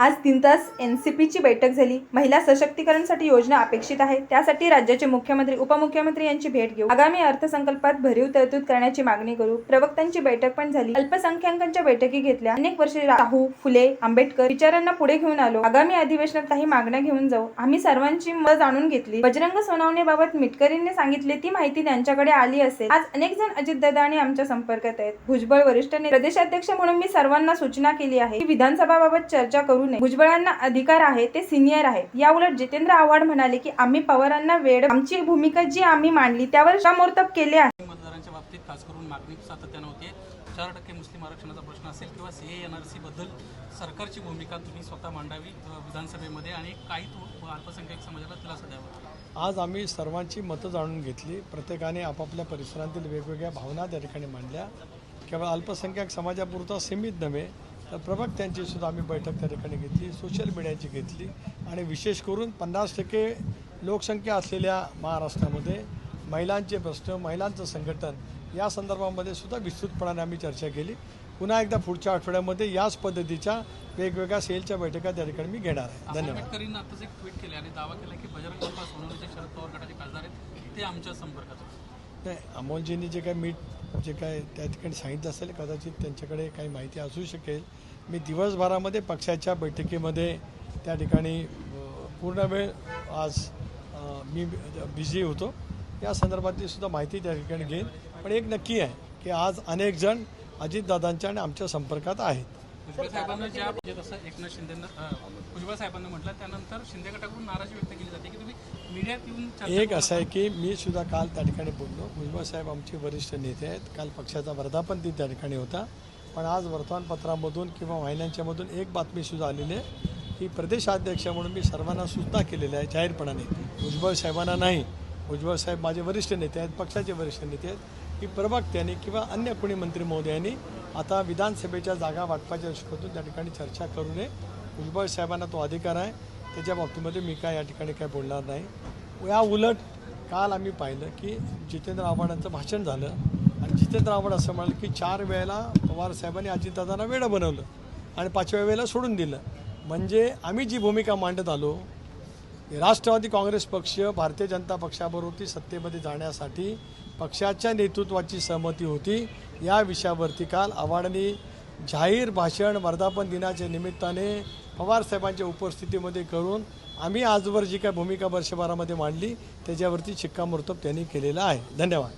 आज तीन तास एन सी पीची बैठक झाली. महिला सशक्तीकरणसाठी योजना अपेक्षित आहे. त्यासाठी राज्याचे मुख्यमंत्री उपमुख्यमंत्री यांची भेट घेऊ. आगामी अर्थसंकल्पात भरीव तरतूद करण्याची मागणी करू. प्रवक्त्यांची बैठक पण झाली. अल्पसंख्याकांच्या बैठकी घेतल्या. अनेक वर्षे राहू फुले आंबेडकर विचारांना पुढे घेऊन आलो. आगामी अधिवेशनात काही मागण्या घेऊन जाऊ. आम्ही सर्वांची मत जाणून घेतली. बजरंग सोनावणेबाबत मिटकरींनी सांगितले ती माहिती त्यांच्याकडे आली असेल. आज अनेक जण अजितदादा आणि आमच्या संपर्कात आहेत. भुजबळ वरिष्ठ प्रदेशाध्यक्ष म्हणून मी सर्वांना सूचना केली आहे. की विधानसभाबाबत चर्चा करून नये भुजबळांना अधिकार आहे ते सिनियर आहेत. याउलट जितेंद्र आव्हाड म्हणाले की आम्ही पवारांना वेळ आमची भूमिका जी आम्ही मांडली त्यावर शिक्कामोर्तब केले आहे. मतदारांच्या बाबतीत खास करून मागणी सातत्यानं होते. चार टक्के मुस्लिम आरक्षणाचा प्रश्न असेल किंवा सी एन आर सी बद्दल सरकारची भूमिका तुम्ही स्वतः मांडावी विधानसभेमध्ये आणि काही तो अल्पसंख्याक समाजाला दिलासा द्यावा. आज आम्ही सर्वांची मतं जाणून घेतली. प्रत्येकाने आपापल्या परिसरातील वेगवेगळ्या भावना त्या ठिकाणी मांडल्या. केवळ अल्पसंख्याक समाजापुरता सीमित नव्हे तर प्रवक्त्यांची सुद्धा आम्ही बैठक त्या ठिकाणी घेतली सोशल मीडियाची घेतली. आणि विशेष करून पन्नास टक्के लोकसंख्या असलेल्या महाराष्ट्रामध्ये महिलांचे प्रश्न महिलांचं संघटन या संदर्भामध्ये सुद्धा विस्तृतपणाने आम्ही चर्चा केली. पुन्हा एकदा पुढच्या आठवड्यामध्ये याच पद्धतीच्या वेगवेगळ्या सेलच्या बैठका त्या ठिकाणी मी घेणार आहे. धन्यवाद. आंबेडकरींना आताच एक ट्विट केले आणि दावा केला की बजरंग सोनवणेचे शरद पवार गटाचे खासदार आहेत ते आमच्या संपर्कात. नाही अमोलजींनी जे काय मीठ जे काय त्या ठिकाणी सांगितलं असेल कदाचित त्यांच्याकडे काही माहिती असू शकेल. मी दिवसभरामध्ये पक्षाच्या बैठकीमध्ये त्या ठिकाणी पूर्ण वेळ आज मी बिझी होतो. या संदर्भातली सुद्धा माहिती त्या ठिकाणी घेईन. पण एक नक्की आहे की आज अनेक जण अजितदादांच्या आणि आमच्या संपर्कात आहेत. भुजबळ साहेबांना ज्या म्हणजे तसं एकनाथ शिंदेनं भुजबळ साहेबांना म्हटलं त्यानंतर शिंदे गटाकडून नाराजी व्यक्त केली जाते की तुम्ही मीडियात येऊन एक असं आहे की मी सुद्धा काल त्या ठिकाणी बोललो. भुजबळ साहेब आमचे वरिष्ठ नेते आहेत. काल पक्षाचा वर्धापन दिन त्या ठिकाणी होता. पण आज वर्तमानपत्रामधून किंवा वाहिन्यांच्यामधून एक बातमी सुद्धा आलेली आहे की प्रदेशाध्यक्ष म्हणून मी सर्वांना सूचना केलेल्या आहे जाहीरपणाने भुजबळ साहेबांना नाही. भुजबळ साहेब माझे वरिष्ठ नेते आहेत पक्षाचे वरिष्ठ नेते आहेत. की प्रवक्त्यांनी किंवा अन्य कोणी मंत्री महोदयांनी आता विधानसभेच्या जागा वाटपाच्या दृष्टीकोनातून त्या ठिकाणी चर्चा करू नये. भुजबळ साहेबांना तो अधिकार आहे. त्याच्या बाबतीमध्ये मी काय या ठिकाणी काय बोलणार नाही. या उलट काल आम्ही पाहिलं की जितेंद्र आव्हाडांचं भाषण झालं. आणि जितेंद्र आव्हाड असं म्हणाले की चार वेळेला पवार साहेबांनी अजितदादांना वेळं बनवलं आणि पाचव्या वेळेला सोडून दिलं. म्हणजे आम्ही जी भूमिका मांडत आलो राष्ट्रवादी काँग्रेस पक्ष भारतीय जनता पक्षाबरोबर सत्तेमध्ये जाण्यासाठी पक्षाच्या नेतृत्वाची सहमती होती. या विषयावरती काल आव्हाडांनी जाहीर भाषण वर्धापन दिनाच्या निमित्ताने पवार साहेबांच्या उपस्थितीमध्ये करून आम्ही आजवर जी काय भूमिका वर्षभरामध्ये मांडली त्याच्यावरती शिक्कामोर्तब त्यांनी केलेला आहे. धन्यवाद.